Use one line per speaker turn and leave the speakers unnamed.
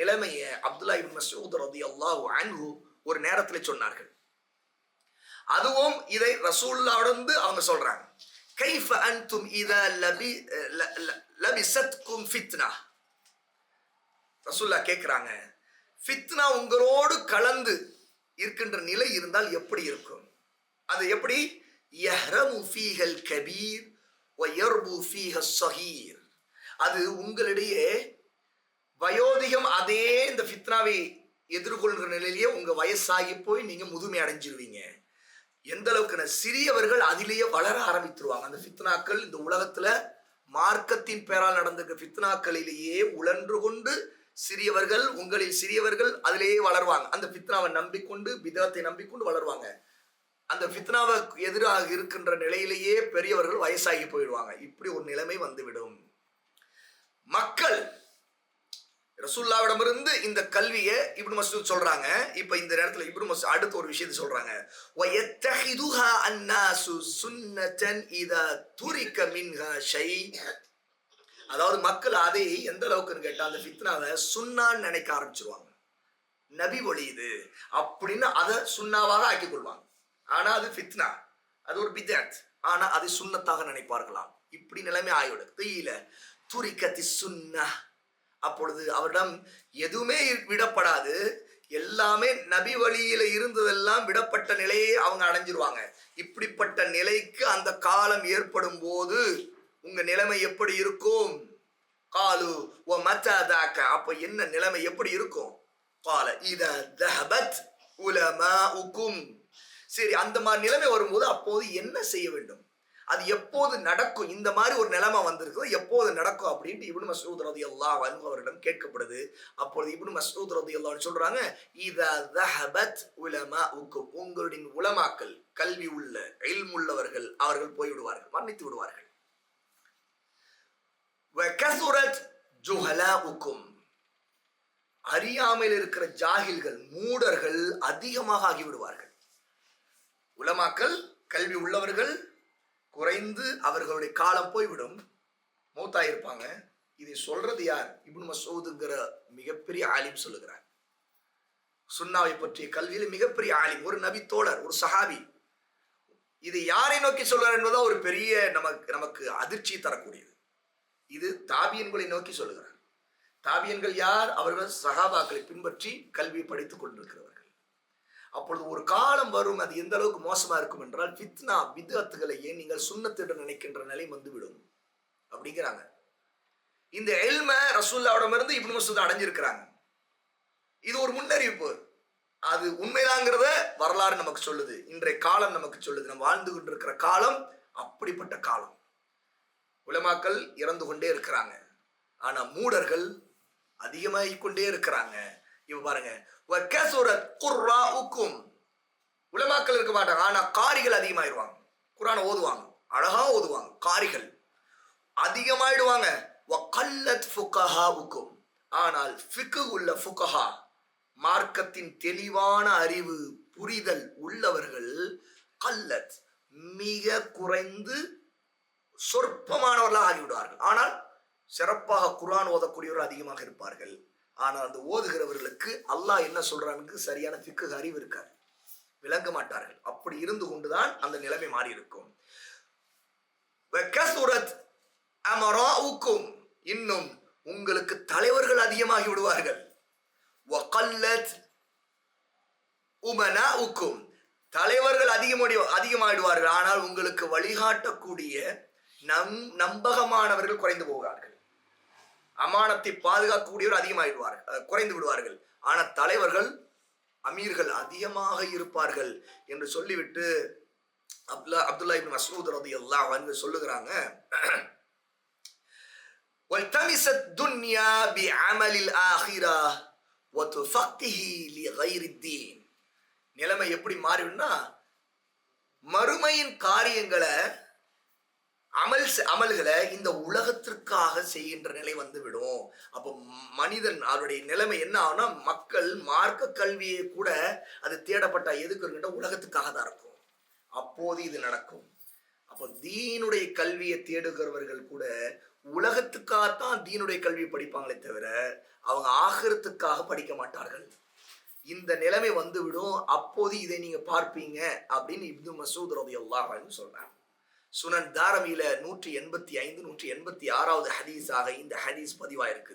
நிலைமையை அப்துல்லா இபின் மசூத் ரதி ரலியல்லாஹு அன்ஹு ஒரு நேரத்தில் சொன்னார்கள். அதுவும் இதை ரசூல்லாவிடந்து அவங்க சொல்றாங்க. கைஃப அன்தும் இத லபி ல- ல- லபிசத்கும் ஃபித்னா. ரசூல்லா கேட்குறாங்க ஃபித்னா உங்களோடு கலந்து இருக்கின்ற நிலை இருந்தால் எப்படி இருக்கும்? அது எப்படி? யஹ்ரமு ஃபீஹல் கபீர் வ யர்பு ஃபீஹ சஹீர். அது உங்களிடையே மறுபடியும் அதே இந்த ஃபித்னாவை எதிர்கொள்கிற நிலையிலேயே உங்கள் வயசாகி போய் நீங்கள் முதுமை அடைஞ்சிருவீங்க. எந்த அளவுக்கு சிறியவர்கள் அதிலேயே வளர ஆரம்பித்துருவாங்க. அந்த ஃபித்னாக்கள் இந்த உலகத்தில் மார்க்கத்தின் பெயரால் நடந்திருக்க ஃபித்னாக்களிலேயே உழன்று கொண்டு சிறியவர்கள் உங்களில் சிறியவர்கள் அதிலேயே வளருவாங்க. அந்த ஃபித்னாவை நம்பிக்கொண்டு விதத்தை நம்பிக்கொண்டு வளருவாங்க. அந்த ஃபித்னாவை எதிராக இருக்கின்ற நிலையிலேயே பெரியவர்கள் வயசாகி போயிடுவாங்க. இப்படி ஒரு நிலைமை வந்துவிடும். மக்கள் ரசூல்லாவிடமிருந்து இந்த கல்வியை இப்னு மசூத் சொல்றாங்க. இப்போ இந்த நேரத்தில் இப்னு மசூத் அடுத்த ஒரு விஷயத்தை சொல்றாங்க. வயத்தஹிதுஹா அன்னாசு சுன்னதன் இதா துரிக்க மின்ஹா ஷை. அதாவது மக்கள் அதை எந்த அளவுக்குன்னு கேட்டால் அந்த ஃபித்னாவை சுன்னான்னு நினைக்க ஆரம்பிச்சிருவாங்க. நபி ஒளி இது. அப்படின்னு அதை சுண்ணாவாக ஆக்கி கொள்வாங்க. ஆனால் அது ஃபித்னா. அது ஒரு பித்தாத் ஆனால் அதை சுண்ணத்தாக நினைப்பார்களாம். இப்படி நிலைமை ஆகிவிடும். தெரியல துரிக்கத்தி சுன்னா. அப்பொழுது அவரிடம் எதுவுமே விடப்படாது. எல்லாமே நபி வழியில இருந்ததெல்லாம் விடப்பட்ட நிலையை அவங்க அடைஞ்சிருவாங்க. இப்படிப்பட்ட நிலைக்கு அந்த காலம் ஏற்படும் போது உங்க நிலைமை எப்படி இருக்கும்? காலு ஓ மச்சாதாக்க அப்ப என்ன நிலைமை எப்படி இருக்கும்? கால இத தஹபத் உலமா உக்கும் சரி அந்த மாதிரி நிலைமை வரும்போது அப்போது என்ன செய்ய வேண்டும்? அது எப்போது நடக்கும்? இந்த மாதிரி ஒரு நிலைமை வந்திருக்குது எப்போது நடக்கும் அப்படின்ட்டு இப்னு ரதி அல்லா அன்ஹு அவரிடம் கேட்கப்படுது. அப்பொழுது இப்னு மசூத் ரதி அன்ஹு சொல்றாங்க இதா தஹபத் உலமா உக்கும் உங்களுடைய உலமாக்கள் கல்வி உள்ள இல்ம் உள்ளவர்கள் அவர்கள் போய் விடுவார்கள் மன்னித்து விடுவார்கள். வகசுரத் ஜுஹலாவுக்கும் அறியாமையில் இருக்கிற ஜாகில்கள் மூடர்கள் அதிகமாக ஆகிவிடுவார்கள். உலமாக்கள் கல்வி உள்ளவர்கள் குறைந்து அவர்களுடைய காலம் போய்விடும். மௌத்தா இருப்பாங்க. இதை சொல்றது யார்? இப்னு மசூதுங்கிற மிகப்பெரிய ஆலிம் சொல்லுகிறார். சுன்னாவை பற்றிய கல்வியில் மிகப்பெரிய ஆலிம் ஒரு நபி தோழர் ஒரு சஹாபி. இது யாரை நோக்கி சொல்கிறார் என்பதுதான் ஒரு பெரிய நமக்கு நமக்கு அதிர்ச்சி தரக்கூடியது. இது தாபியன்களை நோக்கி சொல்லுகிறார். தாபியன்கள் யார்? அவர்கள் சகாபாக்களை பின்பற்றி கல்வி படித்துக் கொண்டிருக்கிறவர்கள். அப்பொழுது ஒரு காலம் வரும் அது எந்த அளவுக்கு மோசமா இருக்கும் என்றால் ஃபித்னா விதத்துகளையே நீங்கள் சுண்ணத்திடம் நினைக்கின்ற நிலை வந்துவிடும். அப்படிங்கிறாங்க. இந்த எல்ம ரசூல்லாவிடமிருந்து இப்னு மசூத் அடைஞ்சிருக்கிறாங்க. இது ஒரு முன்னறிவிப்பு. அது உண்மைதாங்கிறத வரலாறு நமக்கு சொல்லுது. இன்றைய காலம் நமக்கு சொல்லுது. நம்ம வாழ்ந்து கொண்டிருக்கிற காலம் அப்படிப்பட்ட காலம். உலமாக்கள் இறந்து கொண்டே இருக்கிறாங்க. ஆனா மூடர்கள் அதிகமாகிக் கொண்டே இருக்கிறாங்க. இப்போ பாருங்க. வக்கசுரத் குர்ராஉக்கும் உலமாக்கள் இருக்க மாட்டாங்க. ஆனால் காரிகள் அதிகமாயிடுவாங்க குரானை ஓதுவாங்க. அழகாக ஓதுவாங்க. காரிகள் அதிகமாயிடுவாங்க. வக்கல்லத் ஃபுகஹாவுக்கும். ஆனால் ஃபிக்கு உள்ள ஃபுகஹா மார்க்கத்தின் தெளிவான அறிவு புரிதல் உள்ளவர்கள் கல்லத் மிக குறைந்து சொற்பமானவர்களாக ஆகிவிடுவார்கள் ஆனால் சிறப்பாக குரான் ஓதக்கூடியவர்கள் அதிகமாக இருப்பார்கள். ஆனால் அந்த ஓதுகிறவர்களுக்கு அல்லாஹ் என்ன சொல்றானுக்கு சரியான திக்கு அறிவு இருக்காது. விளங்க மாட்டார்கள். அப்படி இருந்து கொண்டுதான் அந்த நிலைமை மாறி இருக்கும் இன்னும் உங்களுக்கு தலைவர்கள் அதிகமாகி விடுவார்கள். உமனாவுக்கும் தலைவர்கள் அதிகமடி அதிகமாகிடுவார்கள் ஆனால் உங்களுக்கு வழிகாட்டக்கூடிய நம் நம்பகமானவர்கள் குறைந்து போவார்கள். அமானத்தை பாதுகாக்கக்கூடியவர் அதிகமாகிடுவார்கள் அஹ், குறைந்து விடுவார்கள் ஆனால் தலைவர்கள் அமீர்கள் அதிகமாக இருப்பார்கள் என்று சொல்லிவிட்டு அப்துல்லா அப்துல்லா இப்னு மஸ்ஊத் ரலியல்லாஹு அன்ஹு சொல்லுகிறாங்க والتمس الدنيا بعمل الآخرة وتفقه لغير الدين நிலைமை எப்படி மாறிடும்னா மறுமையின் காரியங்களை அமல் செ- அமல்களை இந்த உலகத்திற்காக செய்கின்ற நிலை வந்து விடும் அப்போ மனிதன் அவருடைய நிலைமை என்ன ஆகும்னா மக்கள் மார்க்க கல்வியை கூட அது தேடப்பட்ட எதுக்கு உலகத்துக்காக தான் இருக்கும். அப்போது இது நடக்கும். அப்போ தீனுடைய கல்வியை தேடுகிறவர்கள் கூட உலகத்துக்காகத்தான் தீனுடைய கல்வி படிப்பாங்களே தவிர அவங்க ஆகிறதுக்காக படிக்க மாட்டார்கள். இந்த நிலைமை வந்துவிடும். அப்போது இதை நீங்க பார்ப்பீங்க அப்படின்னு இப்து மசூத் ரவி அன்ஹு சொல்றாங்க. சுனன் தாரமியில நூற்றி எண்பத்தி ஐந்து நூற்றி எண்பத்தி ஆறாவது ஹதீஸாக இந்த ஹதீஸ் பதிவாயிருக்கு.